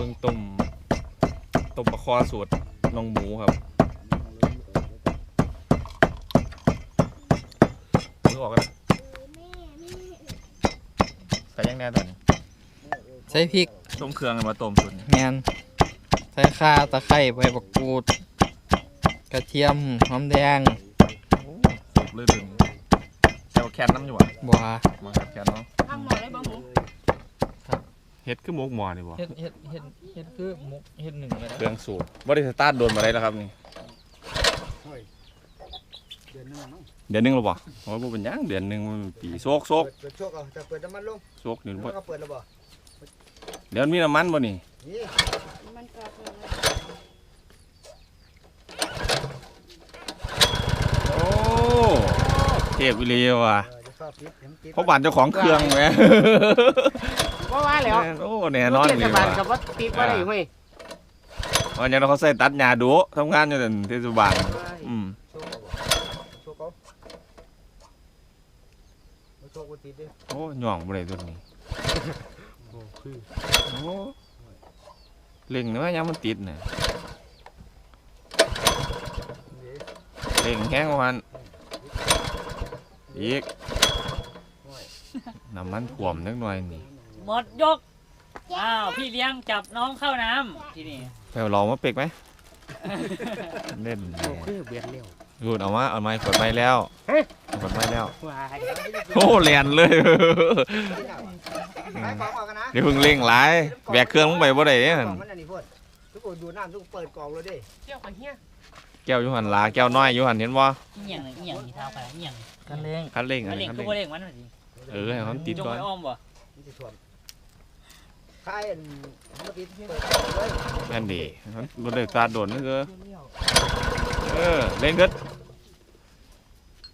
บิ่งต้มต้มปลาคอสูตรน้องหมูครับมือออกกันใส่ยังแน่ตอนนี้ใส่พริกต้มเครื่องกันมาต้มสูตรนี้แมนใส่ข่าตะไคร้ใบบักกูด กระเทียมหอมแดงโอ้ครบเลยเดึงแซวแคนน้ำอยู่วะบัวมาแคนเนาะข้างหมอเลยบ่หมูเฮ็ดคือหมกหมอนี่บ่เฮ็ดเฮ็ดเฮ็ดเฮ็ดคือหมุกเฮ็ดหนึ่งเลยนะเครื่องสูตรบ่ได้สตาร์ทโดนมาได้แล้วครับนี่เดือนหนึงอะเนาะเดือนหนึงแล้วบ่โอ้ยบ่เป็นหยังเดือนหนึงมันปีโซกโซกเปิดเปิดโชคเอาจะเปิดน้ำมันลงโซกนี่แล้วบ่ก็เปิดแล้วบ่เดี๋ยวมันมีน้ำมันบ่นี่นี่มันกรอบเลยโอ้เทพวิลีว่ะเออจะชอบปิดเห็นปิดเพราะบ้านเจ้าของเครื่องแหม ว่าว่าแล้วโอ้แน่นอนเทเลศยบาลว่ะกับว่าติดว่าได้เว้ยวันนี้เขาใส่ตัดหญ้าดุทำงานอยู่นั่นเทศบาลอืมโชคเอาบ่โชคเอาบ่โชคบ่ติดเด้โอ้หย่องบ่ได้ตัวนี้โอ้คือโอ้เล็งนะว่ายามมันติดน่ะนี่เล็งแห้งกว่ามันอีกน้ำมันท่วมนิดหน่อยนี่ หมดยก อ้าว พี่เลี้ยงจับน้องเข้าน้ำที่นี่ ไปเอาลองมาเป็กไหม เล่นโอ้คือเบียดเร็ว รูดเอามาเอาไม้กดไม้แล้วเฮ้ย กดไม้แล้วว้ายโอ้แลนเลย ไปของออกกันนะเดี๋ยวเพิ่งเร่งหลายแบกเครื่องลงไปบ่ได้เด้กล่นั่อนงมันอันนี้พ่นทุกคนดูน้ำทุกคนเปิดกล่องเลยเด้เจ้าไปเฮียแก้วอยู่หันหลาแก้วน้อยอยู่หันเห็นบ่เอียงเลยเอียงที่เท้าไปเอียงกันเล้งคันเร่งอัมานเล่นี้งคันคือเร่งบ่เล่งมันน่ะสิเออให้เขาติดจงก่อน ไปอ้อมบ่มันสิท่วม คายอันมันติดเปิดกล่องเลยนั่นดิมันบ่ได้ตาโดนนึกเออเออเร่งเกิด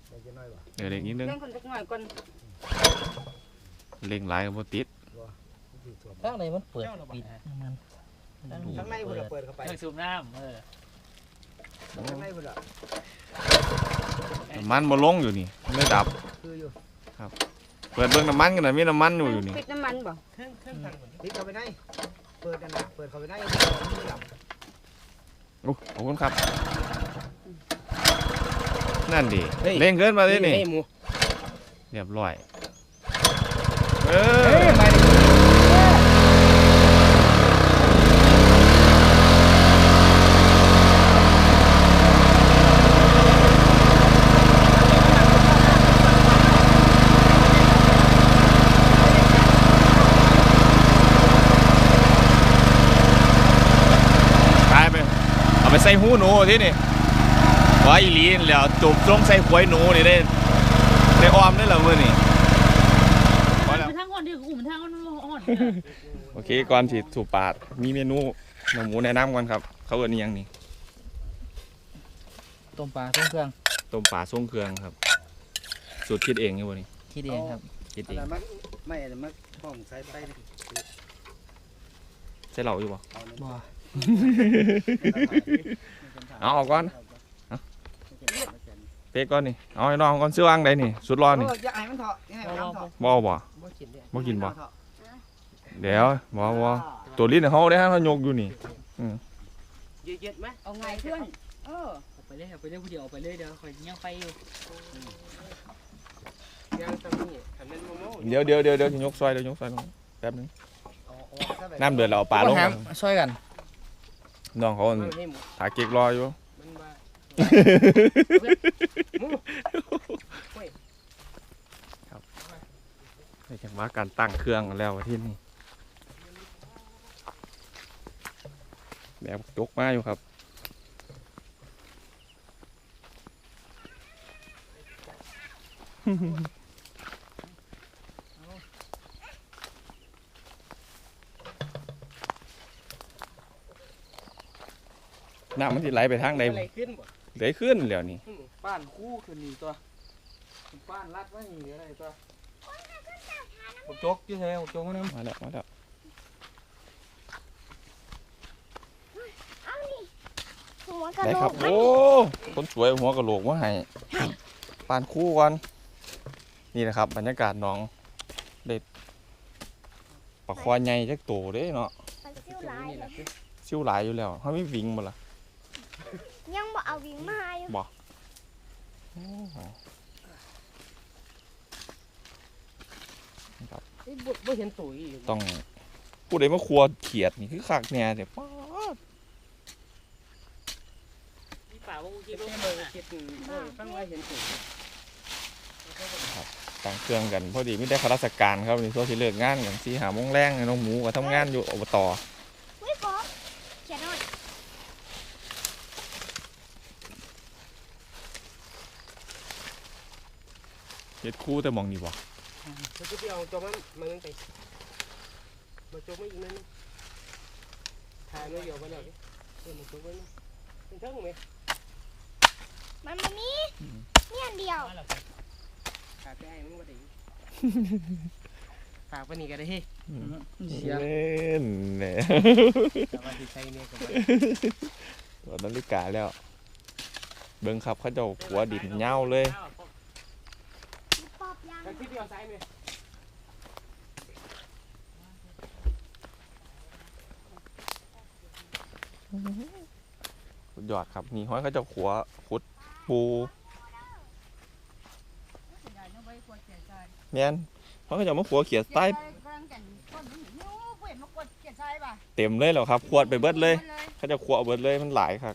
เดี๋ยวจะน้อยบ่เดี๋ยวเร่งนิดนึงเล่นคนสักหน่อยก่อนเร่งหลายก็บ่ติดมันสิท่วมทางไหนมันเปิดปิดมันข้างในพุ่นน่ะเปิดเข้าไปเครื่องสูบน้ำเออข้างในพุ่นน่ะน้ำมันบ่ลงอยู่นี่ไม่ดับคืออยู่ เปิดเบิ่งน้ำมันกันน่ะมีน้ำมันอยู่อยู่นี่ปิดน้ำมันบ่ติดเข้าไปในเปิดอันน่ะเปิดเข้าไปในมันไม่ดับโอ้ขอบคุณครับ นั่นดิเร่งเกินมาดินี่เฮ้ยหมูเรียบร้อย เอเฮ้อย มาดิ ตายไปเอาไป ใส่หูหนูที่นี่ว่าอีหลีนแล้วจูบตรงใส่หวยหนูนี่ได้ได้ออมได้เหรอมื้อนี่พอแล้วมันทางอ่อนดิกูมันทางอ่อนอ่อนโอเคก่อนสิถูกปาดมีเมนูหนูหมูแนะนำก่อนครับ เขาเอิ้นอิหยังนี่ต้มปลาต้มเครื่องต้มปลาส่งเครื่องครับ สูตรคิดเองอยู่บ่นี่คิดเองครับคิดอัเอนงนั้นมันไม่อันนั้นมันห้องใส่ไปนี่ใส่เหล้าอยู่บ่เอาบ่ เอาออกก่อนเป๊กก่อนนี่เอาให้น้องก่อนซื้อวางได้นี่ สุดร้อนนี่เอออย่าให้มันเถาะอย่าให้มันเถาะบ่เอาบ่บ่กินเด้บ่กินบ่เถาะเดี๋ยวบ่บ่ตัวลิ้นเฮาได้ฮะเขายกอยู่นี่เย็ดๆไหมเอาไงเพื่อนเออเอาไปเลยเอาไปเลยผู้เดียวเอาไปเลยเดี๋ยวคอยยังไปอยู่ยังตรงนี้ทำเป็นโมโม่เดี๋ยวเดี๋ยวเดี๋ยวเดี๋ยวสิยกซอยเดี๋ยวยกซอยลงแป๊บนึงเอาออกซะแบบน้ำเดือดแล้วเอาปลาลงหมช่วยกัน น้องเขามันให้หมูถาเก๊กรออยู่ มันว่าให้จังว่าการตั้งเครื่องกันแล้วที่นี่แบบยกมาอยู่ครับ น้ำมันสิไหลไปทางใดอะไรขึ้นบ่ไหลขึ้นแล้วนี่อืมป้านคู่คืนนี้ตัวป้านรัดไว้นี่อะไรตัวบกจกอยังไงบกจกมันนึงมาแล้วมาแล้วหัวกระได้โหลครับกโอ้คนสวยหัวกะโหลกมาให้ปานคู่กันนี่นะครับ บรรยากาศหน้องเด็ดปลาควายใหญ่จักโตเด้เนาะปลาซิวหลายเลย ซิวหลายอยู่แล้วเขาไม่วิ่งหมดละยังบ่ เอาวิ่งมาอยู่บ่ไอ้บ่บ่เห็นตัวอีกต้องผู้ใดมาครัวเขียดนี่คือคักแน่เดี๋ยวป๊าดพี่ป่าว่ากูคิคิดดว่าว่าเบิ่เบิ่งงคิดเบิ่งฟังว่าเห็นตัวต่างเครื่องกัน พอดีไม่ได้ข้าราชการครับนี่ตัวที่เลิกงานกันสี่หาโมงแรงน้องหมูก็ทำงานอยู่อบต เฮ้ยกบเขียนหน่อย เฮ็ดคู่แต่หมองนี่บ่แล้วก็ไปเอาตัวมันมันนึงไปมาโจมไม่อีกนั่นถ่ายไม่เดียวมาแล้วเออมันโจมไว้นะเป็นเท่าไหมมันบ่มีมีอันเดียวถ่ายไปให้มันก็ได้ฝากไปนี่ก็ได้เฮ้ยเสียเล่นเนี่ยแต่ว่าที่ใช้เนี่ยก็บ่ตอนนาฬิกาแล้ว เบิ่งครับเขาเจ้าหัวดินเหย้าเลยปอบ ยังได้ที่เดียวซ้ายไหมสุดยอดครับนี่ห้อยเขาจ้าขัวขุดปูแม่นห้อยเขาจ้ามาขัวเขียดใต้เต็มเลยเหรอครับขวดไปเบิดเลย เขาจะขวดเบิดเลยมันหลายครับ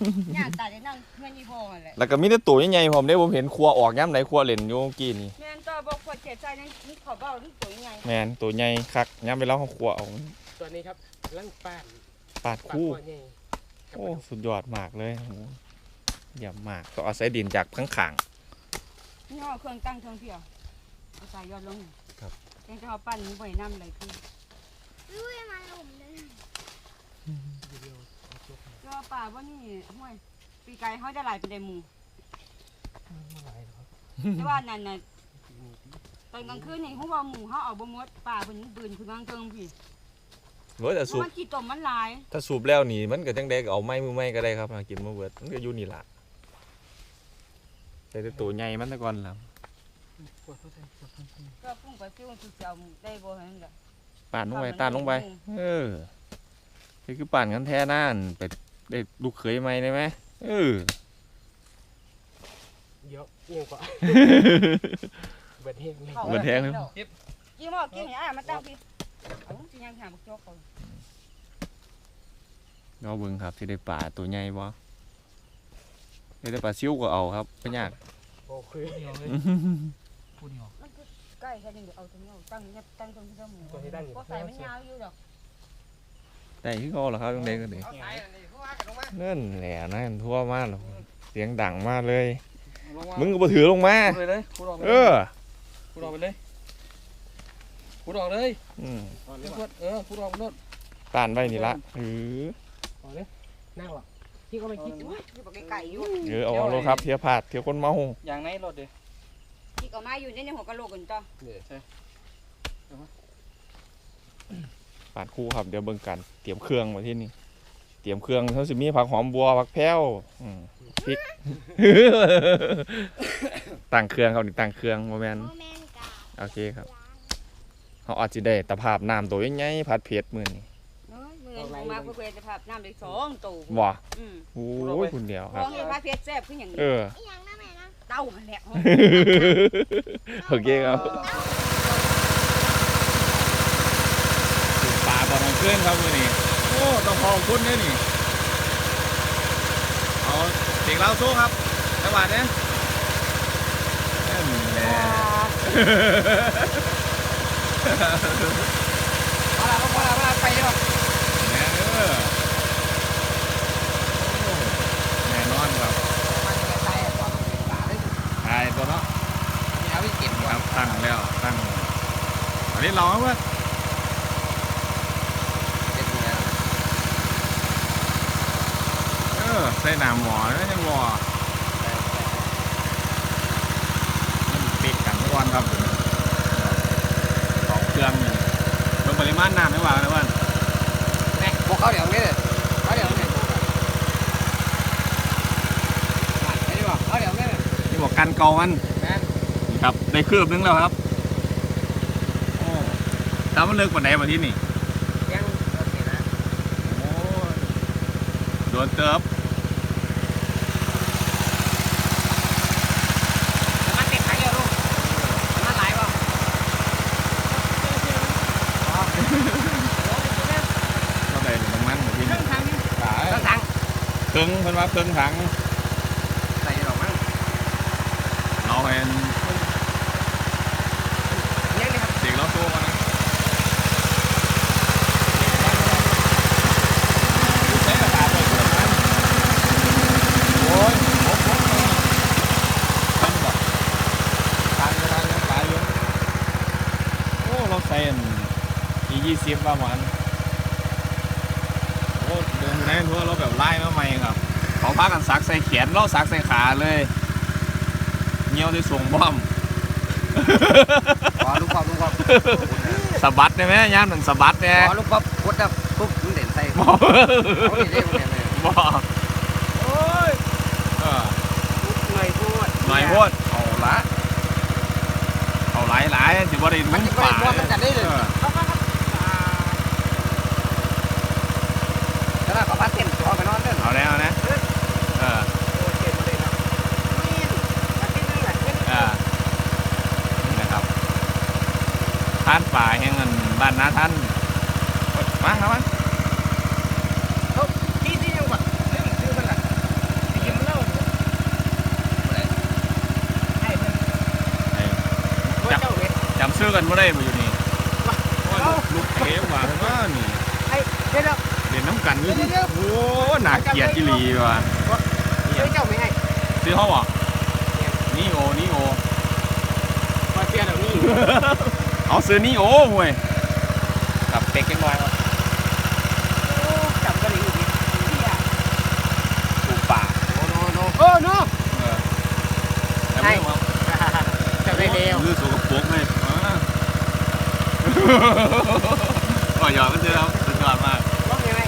แต่ว่าบ่ทันคงสิย่างตาจะนั่งเงินยี่ห้อแหละแล้วก็มีแต่ตัวใหญ่ๆผมได้ผมเห็นครัวออกย่ำไหนครัวเล่นอยู่เมื่อกี้นี่แม่นตัวบอกคนเจ็บใจนั่นนี่ขอเบ้านี่ตัวยังไงแม่นตัวใหญ่คักย่ำไปแล้วเขาครัวเอาตัวนี้ครับลังป้านปาดปากคู่คอใหญ่โอ้สุดยอดมากเลยโอ้โหเยี่ยมมากก็เอาศัยดินจากข้างขาง นี่ห่อเครื่องตั้งเครื่องเที่ยวเอาใส่ยอดลงครับแกงจะเอาปั้นนี้บ่อยน้ำเลยคืออุ้ยมาหลุมเลย ก็ป่าว่านี่ห้วยปีไก่เขาจะหลายเป็นเดหมูแต่ว่านั่นน่ะตอนกลางคืนนี่เขาว่าหมูเขาเอาบ่หมดป่าเพิ่นบืนคือบางเทิงพี่เว้ยแต่เพสูบราะมันขี้ตมมันหลาย ถ้าสูบแล้วนี่มันก็จังไดก็เอาไม้มือไม้ก็ได้ครับมากินมาเบิดมันก็อยู่นี่ล่ะแต่แต่ตัวใหญ่มันแต่ก่อนล่ะปวดเข้าใจปวดเข้าใจก็พุ่งไปซิ่วคือจะเอาได้บ่เห็นแหละป่านลงไป ตานลงไป เออนี่คือป่านกันแท้น่านไป ได้ลูกเขยไหมได้ไหมเออเยอะเอียงกว่าเบิดเฮงเลยขาเหมือนแทงเลยกินหม้อกินอย่างอะมาตั้งพี่เอาสิยังหาบักจอกเขาเราเบิ่งครับที่ได้ป่าตัวใหญ่บ่ได้แต่ปลาซิวก็เอาครับไม่ยากโอเคพูดเดียวเลยพูดเดียวมันคือใกล้แค่นี้เดี๋ยวเอาตรงนี้เอาตั้งเนี่ยตั้งตรงที่เจ้าหมูตัวที่ตั้งอยู่ก็ใส่มันยาวอยู่ดอกได้คือเขาเหรอครับจังไดก็ได้เอาสายอันนี้ เพราะว่ากันลงมานั่นแหละนั่นทั่วมากหรอกเสียงดังมากเลยลงมามึงก็บ่ถือลงมาพูดเลยเลยพูดออกไปเอเลยอพูดออกไปเลยพูดออกเลยอืมเดี๋ยวพูดเออพูดออกไปโลดป่านไว้นี่ละเออเอาเลยนั่งหรอกพี่ก็ไม่คิดอุ้ยอยู่บักไก่อยู่เออเอาเอาเลยครับเทียพลาดเทียคนเมาอย่างในรถเด้ที่ก็มาอยู่ในหัวกะโหลกกันต่อป่านคู่ครับเดี๋ยวเบิ่งกันเตรียมเครื่องมาที่นี่ เตรียมเครื่องเขาสิมีผักหอมบัวผักแพ้วอืมพริก ตั้งเครื่องครับนี่ตั้งเครื่องโมแมนโมแมนกาโอเคครับ เขาอาจจะได้ตะภาพน้ำตัวใหญ่ๆผัดเผ็ดมื้อนี้เอ้ยมือนี้มาเพื่อจะภาพน้ำได้สองตู้บ่อืมโอ้ยคุณเดียวพครับอเห็นพาเพชรแซ่บขึ้นอย่างนี้เออ อีหยังนะแม่นะเต้าหันแหละ โอเคครับปลาตอนกลางคืนครับมื้อนี้โอ้ ต้องขอบคุณเด้อนี่เอาเสียงเราสู้ครับจังหวะเนี้ยนั่นแหละพอละพอละพอละไปเลยว่ะแน่เออโอ้แน่นอนครับมันจะตายอะตอนตายเลยตายตัวเนาะมีเอาไปเก็บนี่ก่อคนรับตั้งแล้วตั้งอันนี้เราครับเพื่อน เก็บอยู่แล้ว เออใส่หนามหมอแล้วยังหมอมันปิดกันทุกวันครับสองเครื่องนี่เบิ่งปริมาณน้ำไม่ว่ากันนะเพื่อนแม่พวกเขาเดี๋ยวนี้เลยเขาเดี๋ยวนี้ไม่ได้บอกเขาเดี๋ยวนี้นี่บอกกันเก่ามันแม่นี่ครับได้คืบนึงแล้วครับถ้ามันเลิกวันไหนวันที่นี่ยังโอเคนะ โอ้ยโดนเติบ น้ำมันเต็มถังเยอะลูกน้ำมันไหลป่ะ เท่าไหร่น้ำมันวันที่ เครื่ นี่ องถังนี่ ขาย เครื่องถัง ครึ่งเพิ่นว่าครึ่งถังใส่ดอกมั้งเราเห็นยังเลยครับเด็กเราโตกันนะใช้กระดาษไปเถอะนะโอ้ยโอ้โหทำแบบทานกันทานกันตายอยู่โอ้เราใส่อันอียี่สิบประมาณโอ้ เดินอยู่ในทั่วเราแบบไล่มาใหม่ครับเขาพากันซักใส่แขนเราซักใส่ขาเลยเงี้ยวได้ส่งบ้อมขอลูกป๊อปลูกป๊อปสะบัดได้ไหมย่ามหนึ่งสะบัดเนี่ยขอลูกป๊อปกดดับปุ๊บมันเด่นใส่บอเขาเด่นได้หมดเลยบอโอ้ยเออหน่อยพูดหน่อยโพดเอาละเอาหลายหลายๆสิบ่ได้มันนุ่งจะไม่ป่าได้พอมันกันได้เลย ออ แล้วก็พัดเต็มตัวไปนอนเด้อ เอาแล้วนะเออ โอเคมาเลยครับนี่อาทิตย์นึงแหละ เออนี่นะครับ ท่านป่าแห่งเงินบ้านนาท่านมาครับมาที่ที่ยังแบบเรื่องชื่อมันล่ะที่กินมันเล่าให้เพื่อนไอ้ว่าเจ้าเวทจำชื่อกันไม่ได้มาอยู่นี่โอ้ยลูกลูกเอ๋ว่าเพิ่นว่านี่ไอ้เดี๋ยวเด่นน้ำกันอยู่เดี๋ยวเดี๋ยวโอ้หนาเกลียดจิหลีว่ะเดี๋ยวเจ้าไม่ให้ซื้อเขาบอกนี่โอนี่โอมาเสียเดี๋ยวนี้ เอาซื้อนี่โอ้เว้ยกับเป็กกันหน่อยวะจับกันอีกทีเฮียถูกป่าโอ้โนโนโอ้โนเออแต่ใช่ไม่ว่าจับได้เร็วลือสูกับโป๊กเลยอ่าก็หยอกกันเจอครับสุดยอดมากว่าไงไหม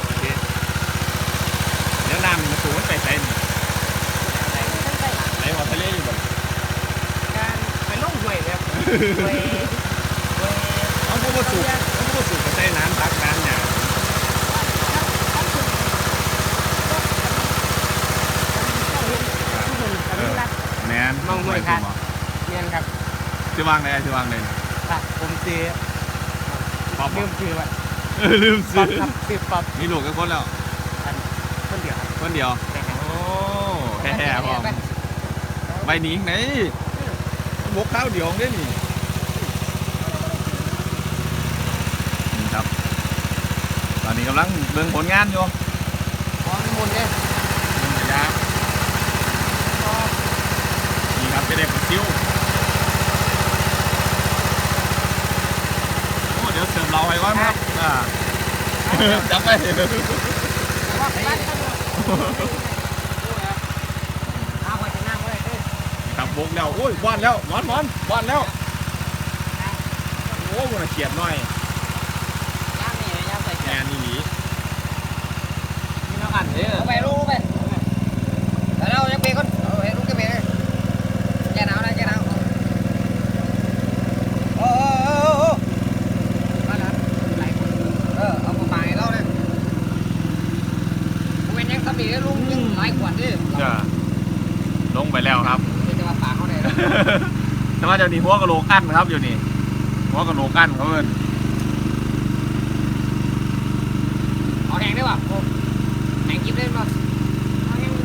เดี๋ยวน้ำมันสูงมันไปใส่นี่ไหนหัวทะเลอยู่บ่การไปลงหวยแบบ หวยเอาพวกมาสูบเอาพวกมาสูบไปใส่น้ำตักน้ำเนี่ยแมนมองหวยครับเนียนครับชื่อวางเลยชื่อวางเลยครับผมซื้อป๊อปลืมซื้อว่าเออลืมป๊อซื้ปอครับซื้อป๊อปมีลูกกันคนแล้วคนเดียวครับคนเดียวนะครับโอ้แห่ๆพร้อมใบหนิงไหนบกข้าวเดียวได้นี่นี่ครับ ตอนนี้กำลังเบิ่งผลงานอยู่ขอมุนเนี่ยเบิ่งระยะนี่ครับจะได้ปลาซิวโอ้เดี๋ยวเสิร์ฟเราให้ก่อนครับอ่าจับไปว่าไปเอาไปจะนั่งไว้เลยครับบกแล้ว โอ้ยบอนแล้วหมอนหมอนบอนแล้ว โอ้มันเขียดหน่อยย่างนี่ย่างใส่ แงนนี่หนี นี่น้องอันเด้อเอาไป ลูกไปแล้วยังเบรกก่อนเอาไปลูกจะเบรกเลยแกหนาวนแกหนอ้โอ้โอ้มาแล้วคนเออเอาไปให้เราเนี่ยผมเป็นยังสมีลุงยังหลายขวดดิจะลงไปแล้วครับจะมาปากเขาเลยแต่ว่าเดี๋ยวนี้หัวกะโหลกอั้นครับอยู่นี่หัวกะโหลกอั้นเขาเอินเอาแดงได้ป่ะ โอ้แดงกินได้ป่ะเอาแดงดู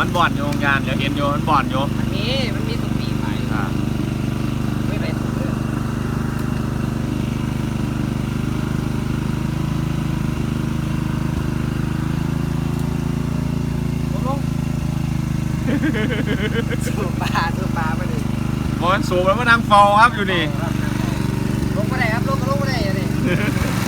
มันบ่อนอยู่โรงงานเดี๋ยวเห็นอยู่มันบ่อนอยู่มันมีมันมีสุกปีไปอ่าไม่ไปสุกเลยสูบปลาสูบปลาไปเลยบอนสูบแล้วมานั่งเฝ้าครับอยู่นี่ Yeah.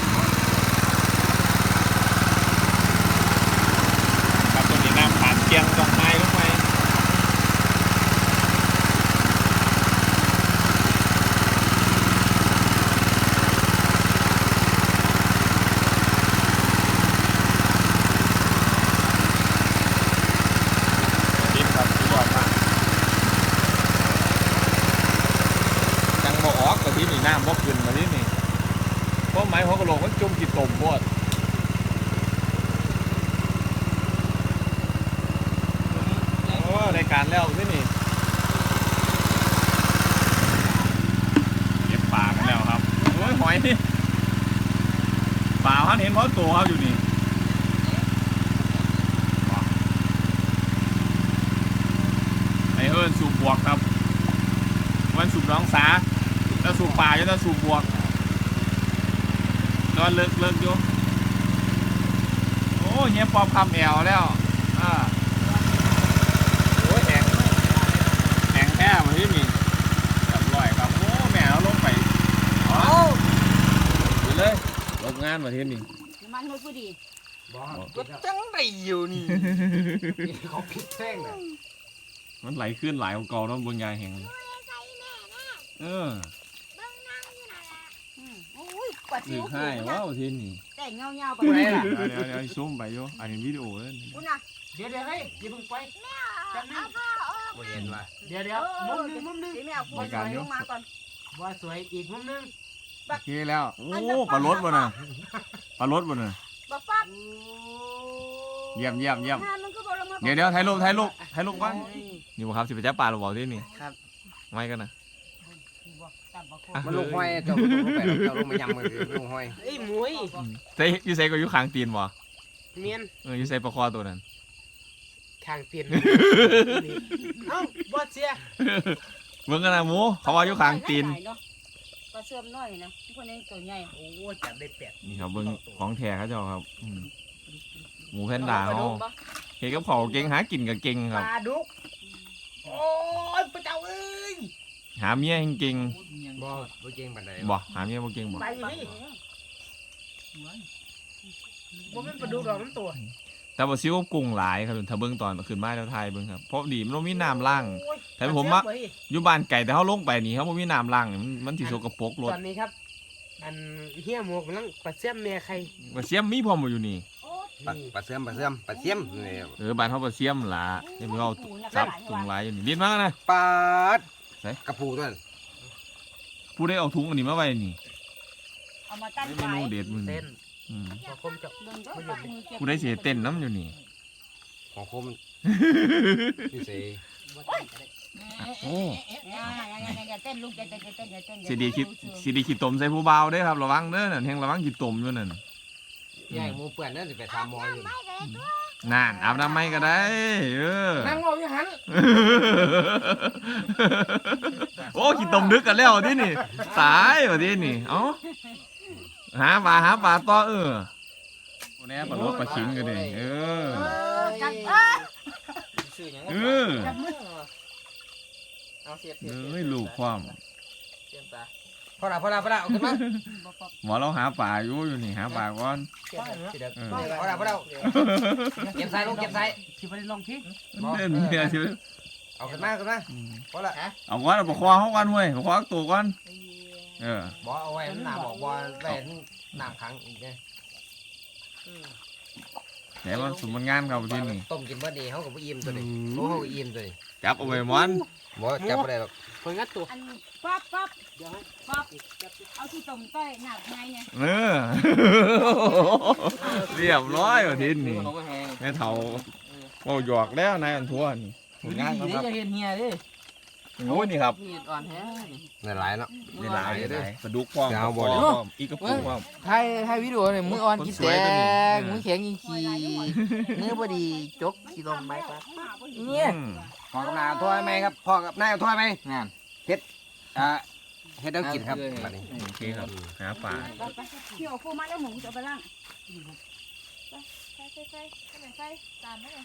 โอ้ยหอยนี่าเขาเห็นเพราะตัวเขาอยู่นี่ไอ้เฮิร์นสูบบวกครับมันสูบน้องสาแล้วสูบปลาจะต้องสูบบวกนอนเลิกเลิกอยู่โอ้เงี้ยปอบคำแอวแล้วอ่าโอ้ยแหงแหงแท้มาที่นี่จับลอยครับโอ้แม่เราลงไปเอาไปเลยลงงานมาที่นี่น้ำมันหมดพอดีก็จังได้อยู่นี่เขาผิดแท่งเลยมันไหลขึ้นไหลของเก่าต้องบนยายแห่งใส่แม่แน่เออเบิ่งนั่งอยู่นั่นแหละอืมโอ้ยกว่าถืสิอวให้ว้าวที่นี่แต่งเงาๆไปไหนเลยล่ะเดี๋ยวเดี๋ยวเดี๋ยวซูมไปโยอันนี้วิดีโอเลยคุณน่ะเดี๋ยวเดี๋ยวให้อย่าเพิ่งไปเอาเอาผ้าออกบ่เห็นว่ะเดี๋ยวเดี๋ยวมุมหนึงมุมหนึงเดี๋ยวแม่เอาคนสวยลงมาก่อนว่าสวยอีกมุมหนึง โอเคแล้ว โอ้ปลารสบ่น่ะปลารสบ่น่ะบักฟักเยี่ยมเยี่ยมเยี่ยมถ้ามันก็บ่ลงมาเดี๋ยวเดี๋ยวถ่ายรูปถ่ายรูปถ่ายรูปก่อนนี่บ่ครับสิไปจับปลาหรือเปล่าที่นี่ครับ ไม่กันนะมันลงห้อยเจ้าลงไปเจ้าลงมายำมือลงห้อยเอ้ยหมวยใส่อยู่ใส่ก็อยู่ข้างตีนบ่เมียนเอออยู่ใส่ปลาคอตัวนั้นทางเปลี่ยนเอ้าบ่เสียเบิ่งกันนะหมูเขาว่าอยู่ข้างตีน ปลาเสื่อมน้อยนะคนนี้ตัวใหญ่โอ้จับได้แปดนี่ครับเบิ่งของแท้เขาเจ้าครับอืมหมูแพนด้าเขาเฮ็ดกับเขาวเก่งหากินก็เก่งปครับ ลาดุก โอ้ยพระเจ้าเอ้ยหาเมียเก่งบ่บ่เก่งปานใดๆบ่หาเมียบ่เก่งบ่ไปนี่บ่แม่นปลาดุกดอกน้ำตัว แต่บ่ซิวกับกุ้งหลายครับถ้าเบิ่งตอนขึ้นมาแล้วถ่ายเบิ่งครับเพราะดีมันบ่มีน้ำล้าง แต่ผมว่า อยู่บ้านไก่แต่เฮาลงไปนี่เฮาบ่มีน้ำล้างนี่มันมันสิสกปรกรถตอนนี้ครับ อันเฮียหมูกำลังปลาเสียมเมียใครบ่เสียมมีพร้อมบ่อยู่นี่ปลาปลาเสื่อมปลาเสื่อมปลาเสื่อมนี่เออบ้านเฮาบ่เสียมล่ะอย่าไปเอาซับถุงหลายอยู่นี่ลิ้นมานะปลาไหน กระปูตัวนั้นผู้ได้เอาถุงอันนี้มาไว้นี่เอามาตั้งเมไว้นูเด็ดมื้อเต้นี้น อืมพอคมจะเบิ่งเด้อปักมือเก็บผู้ได้สิเต้นน้ำอยู่นี่ของคมนี่สิโอ้อย่าอย่าอย่าอย่าเต้นลูกอย่าเต้นอย่าเต้นอย่าเต้นอย่าสิเต้นดีคิดสิดีคิดตมใส่ผู้เบาเด้อครับระวังเด้อนั่นแฮงระวังคิดตมอยู่นั่นยายหมูเปื่อนนั่นสิไปทำหมออยู่ไม่เลยตัวนั่นอาบน้ำไม่ก็ได้ เออนั่งรออยู่หันโอ้คิดตมดึกกันแล้วที่นี่ ตายว่ะที่นี่ เอ้า หาปลาหาปลาต่อเออโอ้แน่ปลาลดปลาชิงกันดิเออ จับสื่อหยังเออ จับมือเอาเสียบเอ้ยลูกความเสียบตาพอละพอละพอละเอาขึ้นมาหมอเราหาปลาอยู่อยู่นี่หาปลาก่อน เสียบเสียบเออ พอละพอละเก็บใส่ลงเก็บใส่ที่ไปลองทิ้งบ่เล่นเนี่ยชิวเอาขึ้นมาขึ้นมาพอละเอาก่อนเอาปลาคว้าเขาก่อนเว้ยปลาคว้าตัวก่อน เออ บ่เอาไว้หน้าบอกบ่ไว้หน้าขังอีกไงไหนว่าสมบูรณ์งานครับที่นี่ต้มกินบ่ดีเฮาก็บ่อิ่มตัวนี้โอ้อิ่มตัวนี้จับเอาไว้มอนบ่จับบ่ได้หรอกคนงัดตัวอันปั๊บปั๊บเดี๋ยวให้ปั๊บเอาที่ต้มต้อยหนักไงเนี่ยเออเรียบร้อยว่าที่นี่เขาก็แหงแม่เฒ่าโอ้หยอกแล้วนายอันทั่วนี่ผลงานเขาครับจะเห็นเฮียดิ โอ้ยนี่ครับเฮียอ่อนแท้ได้หลายเนาะ นี่หลายเลยปลาดุกพร้อมจะเอาบ่ปลาเนี่ยคอพร้อมอีกกระปุกพร้อมถ่ายถ่ายวิดีโอเนี่ยมืออ่อนคนกี่สแตวยตัวนี้ กมือแข็งยิงขี่มือบ่ดีจกขี่ลมไปปะเนี่ยพ่อกับนายเอาถ้วยไหมครับพ่อกับนายเอาถ้วยไหมงานอ่าเฮ็ดเอากินครับบัดนี้โอเคครับหาปลาไปไปเที่ยวฟูมาแล้วหมูจะไปล่างใส่ใส่ใส่ใส่ใส่ตามไม่เลย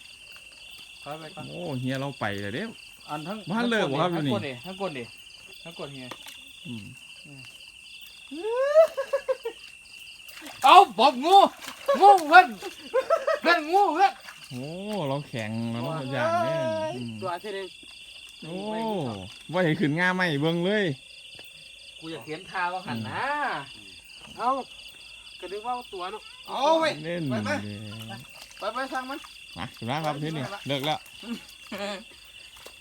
ไปไปก่อนโอ้เฮียเราไปเลยเด้ อันทั้งบ้านเลิกบ่ครับอยู่นี่ ทั้งกดดิทั้งกดเฮียอืมเอาบอบงูงูเพื่อนเพื่อนงูเพื่อนโอ้เราแข็งเราต้องอย่างเนี้ยอืมตัวที่หนึงโอ้ว่าเห็นขึ้นง่าไหมเบิ่งเลย กูอยากเห็นทาว่าหันนะเอากระดึกว่าตัวเนาะเอาไว้เล่นไปไหมเด้ไปไปทางมัน มาถึงแล้วครับที่นี่เลิกแล้ว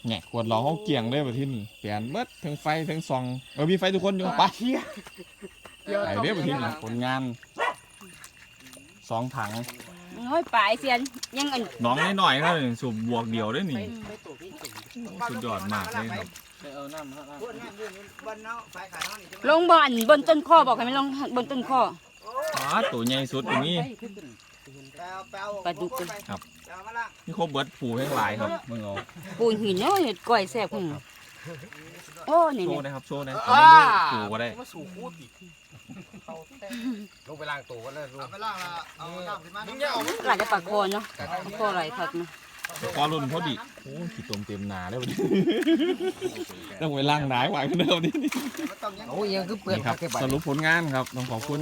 แหน่ขวดเราห้องเกี่ยงเลยแบบที่นี่เปลี่ยนเบิดทั้งไฟทั้งซองเออมีไฟทุกคนอยู่ปะไอเด้อแบบที่นี่ผลงานสองถังโอ้ยปลายเสียนยังอันน้องน้อยๆครับสูบบวกเดียวด้วยนี่สุดยอดมากเลยครับไปเอาน้ำมาน้ำบ้านเนาะไฟขายเนาะนี่ลงบ่อนบนต้นข้อบอกให้มันลงบนต้นข้ออ๋อตัวใหญ่สุดอย่างนี้แปลวแปลวปลาดุกเป็นครับแปลวมาละ นี่เขาเบิดปูให้หลายครับมึงเอาปูนหินเนาะเห็ดก้อยแซ่บหุ่นโอ้นี่โชนี่ว์นะครับโชว์นะอันนี้ปูก็ได้มาสู่คูดอีกลงไปล้างตัวกันเลยเอาไปล้างละเอาน้ำขึ้นมามึงอย่าเอาหลายจะปลาคอเนาะปลาคอไหลผักเนาะพอรุ่นพอดีโอ้ขี้ตมเต็มหนาเลยวันนี้ต้องไปล้างหนาหวานกันเดิมนี่โอ้ยยังคือเปลือกนี่ครับสรุปผลงานครับต้องขอบคุณ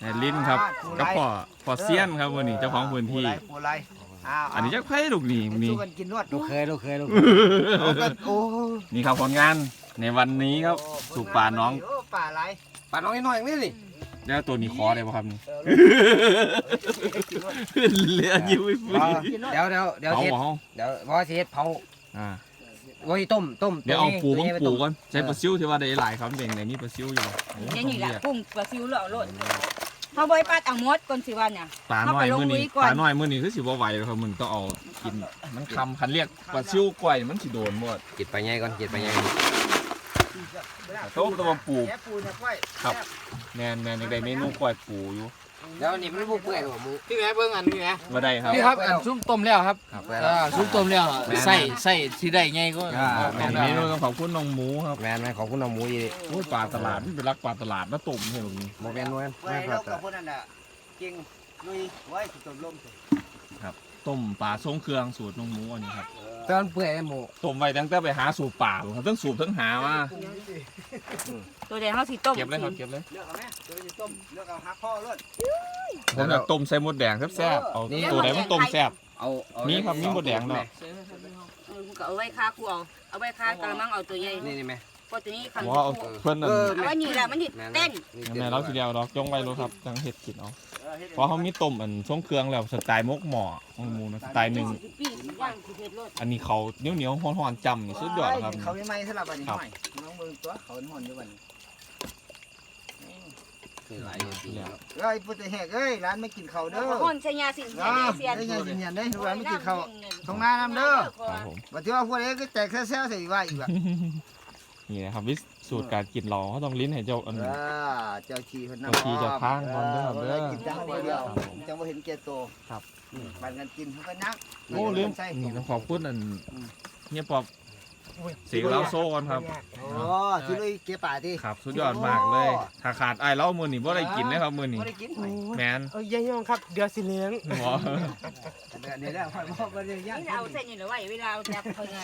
โอ้หลายหลายหลายหลายนายลิ้นครับกับพ่อพ่อเซียนครับวันนี้เจ้าของพื้นที่ ปูไรอ้าวอันนี้จะไข่ลูกนี่นี่ สู้กันกินนวดลูกเคยลูกเคยลูกโอ้นี่ครับผลงานในวันนี้ครับ สู่ป่าน้อง โป่าไรป่าน้องน้อยอย่างนี้นี่แล้วตัวนี้คอได้ป่ะครับนี่เหลือยิ้วไม่ฟื้นเดี๋ยวเดี๋ยวเดี๋ยวเผาเฮ็ดเผาเดี๋ยวพอเฮ็ดเผาอ่า โอ้ยต้มต้มเดี๋ยวเอาปูบ้างปูก่อนก่อนใช้ปลาซิวที่ว่าได้หลายครับเบ่งในนี้ปลาซิวอยู่โอ้เดี๋ยวนี่แหละเรียกกุ้งปลาซิวเหล่าโลดเฮาบ่ให้ปัดเอาหมดก่อนสิว่าเนี่ยปลาน้อยเอาไปลงมื้อนี้ลุยก่อนปลาน้อยมื้อนี้คือสิบ่ไหวแล้วครับมันต้องเอากินมันคำคันเรียกปลาซิวก่อยมันสิโดนหมดกินไปไงก่อนกินไปไงต้มตัวปูแกปูเนี่ยก้อยแมนแมนยังได้เมนูก่อยปูอยู่ เดี๋ยวนี่มันบุกเปื่อยหรอมูพี่แม่เบิ่งอันนี้แม่บ่ได้ครับ พี่ครับอันซุปต้มแล้วครับครับอ่าซุปต้มแล้วใส่ใส่ที่ได้ไงก็แมนเมนูต้องขอบคุณน้องหมูครับแมนแมนขอบคุณน้องหมูอีกโอ้ยปลาตลาดมันเป็นรักปลาตลาดมาต้มให้ลูกนี้ โมแมนโมแมนไว้แล้วกับพวกนั้นน่ะจริงลุยไว้สิตบลมต้มปลาทรงเครื่องสูตรน้องหมูอันนี้ครับ ตอนเปื่อยหมูต้มไว้ตั้งแต่ไปหาสูบป่าครับทั้งสูบทั้งหามาตัวใดเฮาสิต้มเก็บเลยครับเก็บเลยเลือกเอาไหมเดี๋ยวจะต้มเลือกเอาหักข้อรวดผมจะต้มใส่หมดแดงแซ่บๆเอาตัวไหนมันต้มแซ่บเอาเอามีครับมีหมดแดงเนาะเออก็เอาไว้ค่ากูเอาเอาไว้ค่ากระมังเอาตัวใหญ่นี่นี่ไหมเพราะตัวนี้คันว่าเอาเพิ่นนั่นเอาไว้นี่แหละมันสิเต้นแม่เราทีเดียวดอกจงไว้รถครับจังเห็ดกินเอาเพราะเขามีต้มอันทรงเครื่องแล้วสไตล์มกหม้อของหมูนะสไตล์หนึ่งปี ย่างสิเฮ็ดรสอันนี้เขาเหนียวเหนียวๆห่อนๆจำนี่สุดยอดครับ เขาไม่ไหม้สลับอันนี้หน่อยน้องเบิ่งตัวเขาหอนอยู่บัดนี้หลายอย่างเอ้ยพุทธแหกเอ้ยร้านไม่กินเขาวเด้อคนใช้ยาสินอ่าเสียได้ยังยืนยันได้ร้านไม่กินเขาวตรงหน้าน้ำเด้อครับผม บัดที่ว่าพวกนี้ก็แตกแซ่ๆใส่ว่าอีกว่ะ นี่นะครับวิส ตรการกินเราเขาต้องลิ้นให้เจ้าอัน อ่าเจ้าชีคนนั้นเจ้าที่เจ้าทางก่อนเด้อครับเด้อกินจังเดียวครับผมจังบ่เห็นแก่โตวครับ อืมปั่นกันกินเขาก็นักโอ้ลืมใส่ นี่ต้องขอบคุณอันเฮียปอบเสียงเราโซ่ก่อนครับโอ้ที่เลยเก็บป่าที่ ครับ สุดยอดมากเลย ถ้าขาดไอ้ายเล่ามือนี่บ่ได้กินเลยครับมือนี่ไม่ได้กินหอยแมนเอ้ยยายองครับ เดี๋ยวสิเลี้ยงหมอเดี๋ยวนี้แล้วหอยบ่บ่ได้ย่างนี่เอาเส้นนี่เหรอไว้เวลาเอาจับเขาไง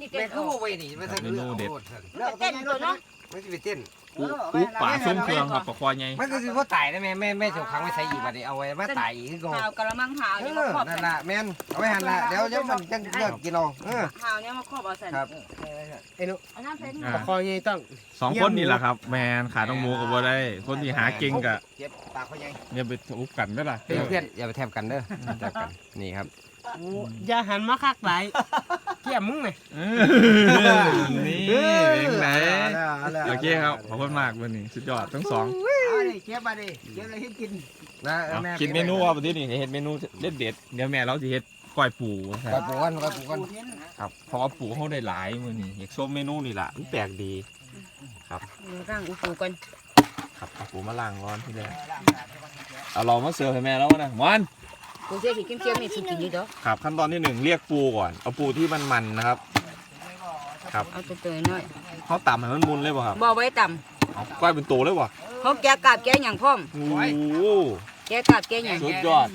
นี่เต้แม่นคือบ่ไว้นี่มันคือเมนูเด็ดเลิกเต้นตัวเนาะมันสิไปเต้น ปูปูป่าส้มเครื่องครับปลาควายไงมันก็สิบ่ตายนะแม่แม่แม่จะขังไว้ใส่อีกบัดนี้เอาไว้มาตายอีกคือเก่าหาวกระมังหาวเอเนี่ยมาอครอบนั่นล่ะแม่นเอาไว้หั่นล่ะเดี๋ยวเดี๋ยวมันจังเลิกกินเอาเออหาวเนี่ยมาครอบเอาเส้นครับไอ้หนุเอาน้ำเส้นอ่าคอใหญ่ต้องสองคนนี่แหละครับ แมนขาต้องหมูกับบ่ได้ คนที่หาเก่งกะเจ็บปากเขาใหญ่เนี่ยไปอุบกันได้ล่ะเพื่อนอย่าไปแทบกันเด้อแทบกันนี่ครับ อย่าหันมาคักหลายเกี่ยมมึงไหมเออนี่เป็นไงโอเคครับขอบคุณมากวันนี้สุดยอดทั้งสองเอาดิเก็บมาดิเก็บอะไรให้กินนะเอาแม่คิดเมนูว่าวันนี้นี่เฮ็ดเมนูเด็ดเด็ดๆเดี๋ยวแม่เราสิเฮ็ดก้อยปูคกรัระบปุกกันกระปุกกันครับเพราะว่าปูเขาได้หลายมื้อนี้อยากชมเมนูนี่ล่ะมันแปลกดีร่างอุปูกันครับเอาปูมาล้างก่อนที่แรกเอาลองมาเสิร์ฟให้แม่แล้วนะมอน ปูเสียสีเข้มๆนี่สุกินอยู่เด้อครับขั้นตอนที่หนึ่งเรียกปูก่อน เอาปูที่มันมันๆนะครับ ครับเอาตัวเตยหน่อยเขาตำให้มันมุนเลยป่ะครับบ่ไว้ต่เอาก้อยเป็นตัวเลยป่ะำเขาแกะกาบแกะหยังพร้อม โอ้โหแกะกาบแกะหยังสุดยอด